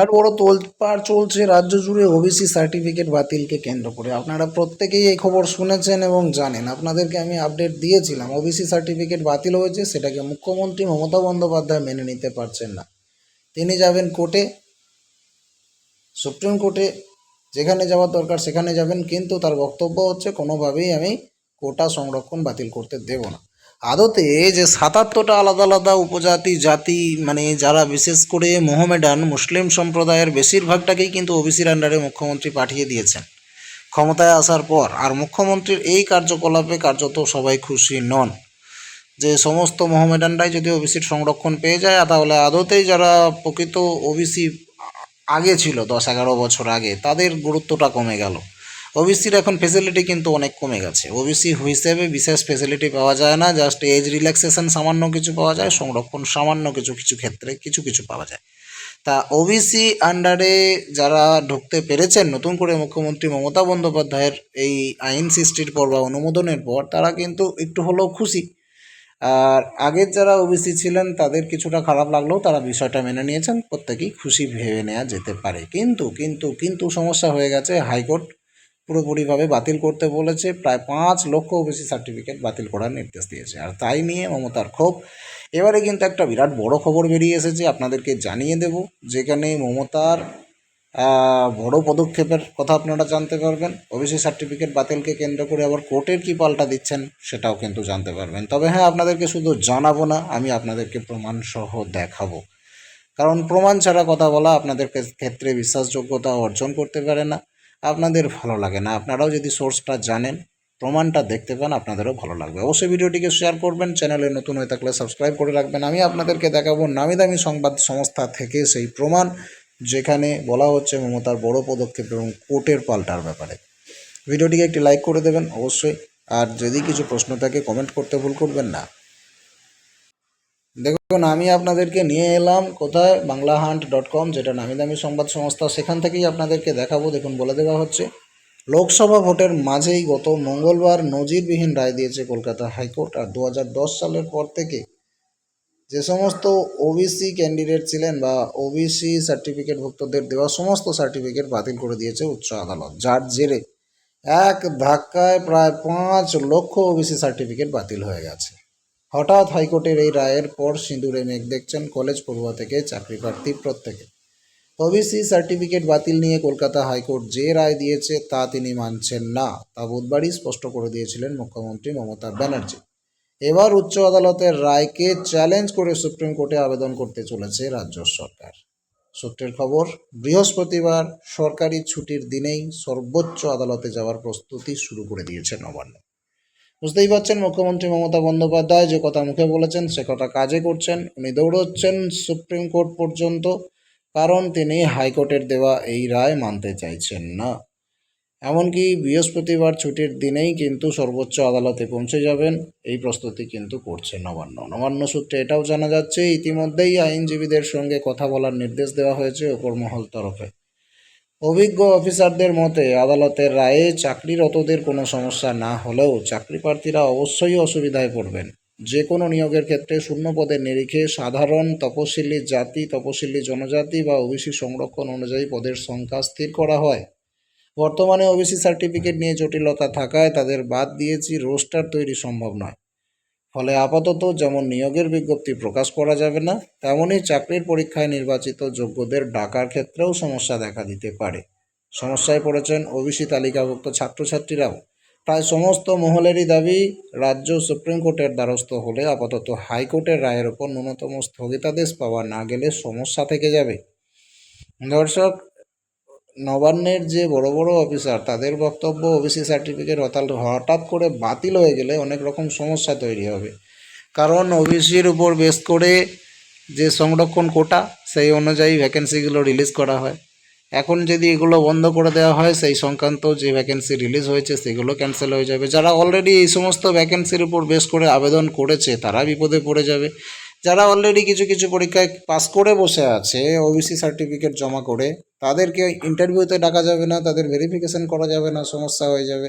আর বড় তোলপাড় চলছে রাজ্য জুড়ে ওবিসি সার্টিফিকেট বাতিলকে কেন্দ্র করে। আপনারা প্রত্যেকেই এই খবর শুনেছেন এবং জানেন। আপনাদেরকে আমি আপডেট দিয়েছিলাম ওবিসি সার্টিফিকেট বাতিল হয়েছে, সেটাকে মুখ্যমন্ত্রী মমতা বন্দ্যোপাধ্যায় মেনে নিতে পারছেন না। তিনি যাবেন কোর্টে, সুপ্রিম কোর্টে, যেখানে যাওয়ার দরকার সেখানে যাবেন, কিন্তু তার বক্তব্য হচ্ছে, কোনোভাবেই আমি কোটা সংরক্ষণ বাতিল করতে দেব না। আদতে যে সাতাত্তরটা আলাদা আলাদা উপজাতি, জাতি মানে যারা বিশেষ করে মোহামেডান, মুসলিম সম্প্রদায়ের বেশিরভাগটাকেই কিন্তু ওবিসির আন্ডারে মুখ্যমন্ত্রী পাঠিয়ে দিয়েছেন। ক্ষমতায় আসার পর আর মুখ্যমন্ত্রীর এই কার্যকলাপে কার্যত সবাই খুশি নন। যে সমস্ত মোহামেডানরাই যদি ওবিসির সংরক্ষণ পেয়ে যায় তাহলে আদতেই যারা প্রকৃত ওবিসি আগে ছিল, দশ এগারো বছর আগে, তাদের গুরুত্বটা কমে গেল। ওবিসির এখন ফেসিলিটি কিন্তু অনেক কমে গেছে। ওবিসি হিসেবে বিশেষ ফেসিলিটি পাওয়া যায় না জাস্ট এজ রিল্যাক্সেশন সামান্য কিছু পাওয়া যায়, সংরক্ষণ সামান্য কিছু কিছু ক্ষেত্রে কিছু কিছু পাওয়া যায়। তা ওবিসি আন্ডারে যারা ঢুকতে পেরেছেন, নতুন করে মুখ্যমন্ত্রী মমতা বন্দ্যোপাধ্যায়ের এই আইন সৃষ্টির পর বা অনুমোদনের পর, তারা কিন্তু একটু হলেও খুশি। আর আগের যারা ওবিসি ছিলেন, তাদের কিছুটা খারাপ লাগলেও তারা বিষয়টা মেনে নিয়েছেন। প্রত্যেকেই খুশি ভেবে নেওয়া যেতে পারে। কিন্তু কিন্তু কিন্তু সমস্যা হয়ে গেছে হাইকোর্ট। পুরোপুরিভাবে বাতিল করতে বলেছে। প্রায় পাঁচ লক্ষ ওবিসি সার্টিফিকেট বাতিল করার নির্দেশ দিয়েছে। আর তাই নিয়ে মমতার ক্ষোভ। এবারে কিন্তু একটা বিরাট বড় খবর বেরিয়ে এসেছে, আপনাদেরকে জানিয়ে দেব, যেখানে মমতার বড় পদক্ষেপের কথা আপনারা জানতে পারবেন। ওবিসি সার্টিফিকেট বাতিলকে কেন্দ্র করে আবার কোর্টের কি পাল্টা দিচ্ছেন সেটাও কিন্তু জানতে পারবেন। তবে হ্যাঁ আপনাদেরকে শুধু জানাব না, আমি আপনাদেরকে প্রমাণ সহ দেখাবো। কারণ প্রমাণ ছাড়া কথা বলা আপনাদের ক্ষেত্রে বিশ্বাসযোগ্যতা অর্জন করতে পারে না। আপনাদের ভালো লাগে না, আপনারাও যদি সোর্সটা জানেন, প্রমাণটা দেখতে পান, আপনাদেরও ভালো লাগবে। অবশ্যই ভিডিওটিকে শেয়ার করবেন চ্যানেলে নতুন হয়ে থাকলে সাবস্ক্রাইব করে রাখবেন। আমি আপনাদেরকে দেখাবো নামি দামি সংবাদ সংস্থা থেকে সেই প্রমাণ, যেখানে বলা হচ্ছে মমতার বড় পদক্ষেপ এবং কোর্টের পাল্টার ব্যাপারে। ভিডিওটিকে একটি লাইক করে দেবেন অবশ্যই। আর যদি কিছু প্রশ্ন থাকে কমেন্ট করতে ভুল করবেন না। দেখুন, আমি আপনাদেরকে নিয়ে এলাম কোথায়? বাংলা হান্ট ডট কম, যেটা নামি দামি সংবাদ সংস্থা। সেখান থেকেই আপনাদেরকে দেখাবো। দেখুন, বলে দেওয়া হচ্ছে, লোকসভা ভোটের মাঝেই গত মঙ্গলবার নজিরবিহীন রায় দিয়েছে কলকাতা হাইকোর্ট। আর দু হাজার দশ সালের পর থেকে যে সমস্ত ওবিসি ক্যান্ডিডেট ছিলেন বা ওবিসি সার্টিফিকেট ভুক্তদের দেওয়া সমস্ত সার্টিফিকেট বাতিল করে দিয়েছে উচ্চ আদালত। যার জেরে এক ধাক্কায় প্রায় পাঁচ লক্ষ ওবিসি সার্টিফিকেট বাতিল হয়ে গেছে। হঠাৎ হাইকোর্টের এই রায়ের পর সিঁদুরে মেঘ দেখছেন কলেজ পড়ুয়া থেকে চাকরি প্রার্থী প্রত্যেকে। ওবিসি সার্টিফিকেট বাতিল নিয়ে কলকাতা হাইকোর্ট যে রায় দিয়েছে তা তিনি মানছেন না, তা বুধবারই স্পষ্ট করে দিয়েছিলেন মুখ্যমন্ত্রী মমতা ব্যানার্জি। এবার উচ্চ আদালতের রায়কে চ্যালেঞ্জ করে সুপ্রিম কোর্টে আবেদন করতে চলেছে রাজ্য সরকার। সূত্রের খবর, বৃহস্পতিবার সরকারি ছুটির দিনেই সর্বোচ্চ আদালতে যাওয়ার প্রস্তুতি শুরু করে দিয়েছে নবান্ন। বুঝতেই পারছেন, মুখ্যমন্ত্রী মমতা বন্দ্যোপাধ্যায় যে কথা মুখে বলেছেন, সে কথা কাজে করছেন। উনি দৌড়চ্ছেন সুপ্রিম কোর্ট পর্যন্ত, কারণ তিনি হাইকোর্টের দেওয়া এই রায় মানতে চাইছেন না। এমনকি বৃহস্পতিবার ছুটির দিনেই কিন্তু সর্বোচ্চ আদালতে পৌঁছে যাবেন, এই প্রস্তুতি কিন্তু করছে নবান্ন। নবান্ন সূত্রে এটাও জানা যাচ্ছে, ইতিমধ্যেই আইনজীবীদের সঙ্গে কথা বলার নির্দেশ দেওয়া হয়েছে ওপর মহল তরফে। অভিজ্ঞ অফিসারদের মতে, আদালতের রায়ে চাকরিরতদের কোনো সমস্যা না হলেও চাকরি প্রার্থীরা অবশ্যই অসুবিধায় পড়বেন। যে কোনো নিয়োগের ক্ষেত্রে শূন্য পদের নিরিখে সাধারণ তপশিলি জাতি, তপশিলি জনজাতি বা ওবিসি সংরক্ষণ অনুযায়ী পদের সংখ্যা স্থির করা হয়। বর্তমানে ওবিসি সার্টিফিকেট নিয়ে জটিলতা থাকায় তাদের বাদ দিয়েছি, রোস্টার তৈরি সম্ভব নয়। ফলে আপাতত যেমন নিয়োগের বিজ্ঞপ্তি প্রকাশ করা যাবে না, তেমনই চাকরির পরীক্ষায় নির্বাচিত যোগ্যদের ডাকার ক্ষেত্রেও সমস্যা দেখা দিতে পারে। সমস্যায় পড়েছেন ওবিসি তালিকাভুক্ত ছাত্রছাত্রীরাও। প্রায় সমস্ত মহলেরই দাবি, রাজ্য সুপ্রিম কোর্টের দ্বারস্থ হলে আপাতত হাইকোর্টের রায়ের ওপর ন্যূনতম স্থগিতাদেশ পাওয়া না গেলে সমস্যা থেকে যাবে। দর্শক নবান্নের যে বড় বড় অফিসার তাদের বক্তব্য ওবিসি সার্টিফিকেট হতাল হঠাৎ করে বাতিল হয়ে গেলে অনেক রকম সমস্যা তৈরি হবে। কারণ ওবিসির উপর বেস করে যে সংরক্ষণ কোটা, সেই অনুযায়ী ভ্যাকেন্সিগুলো রিলিজ করা হয়। এখন যদি এগুলো বন্ধ করে দেওয়া হয়, সেই সংক্রান্ত যে ভ্যাকেন্সি রিলিজ হয়েছে, সেগুলো ক্যান্সেল হয়ে যাবে। যারা অলরেডি এই সমস্ত ভ্যাকেন্সির উপর বেস করে আবেদন করেছে, তারা বিপদে পড়ে যাবে। যারা অলরেডি কিছু কিছু পরীক্ষায় পাস করে বসে আছে ওবিসি সার্টিফিকেট জমা করে তাদেরকে ইন্টারভিউতে ডাকা যাবে না, তাদের ভেরিফিকেশন করা যাবে না, সমস্যা হয়ে যাবে।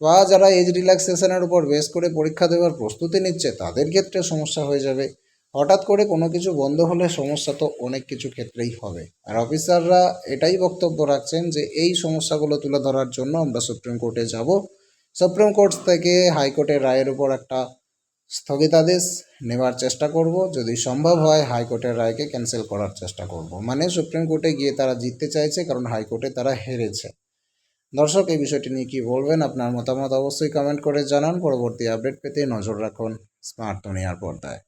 বা যারা এজ রিল্যাক্সেশনের উপর বেস করে পরীক্ষা দেওয়ার প্রস্তুতি নিচ্ছে, তাদের ক্ষেত্রে সমস্যা হয়ে যাবে। হঠাৎ করে কোনো কিছু বন্ধ হলে সমস্যা তো অনেক কিছু ক্ষেত্রেই হবে। আর অফিসাররা এটাই বক্তব্য রাখছেন যে, এই সমস্যাগুলো তুলে ধরার জন্য আমরা সুপ্রিম কোর্টে যাব। সুপ্রিম কোর্ট থেকে হাইকোর্টের রায়ের উপর একটা স্থগিতাদেশ নেওয়ার চেষ্টা করব। যদি সম্ভব হয়, হাইকোর্টের রায়কে ক্যান্সেল করার চেষ্টা করব। মানে সুপ্রিম কোর্টে গিয়ে তারা জিততে চাইছে, কারণ হাইকোর্টে তারা হেরেছে। দর্শক, এই বিষয়টি নিয়ে কি বলবেন? আপনার মতামত অবশ্যই কমেন্ট করে জানান। পরবর্তী আপডেট পেতে নজর রাখুন স্মার্ট দুনিয়ার পর্দায়।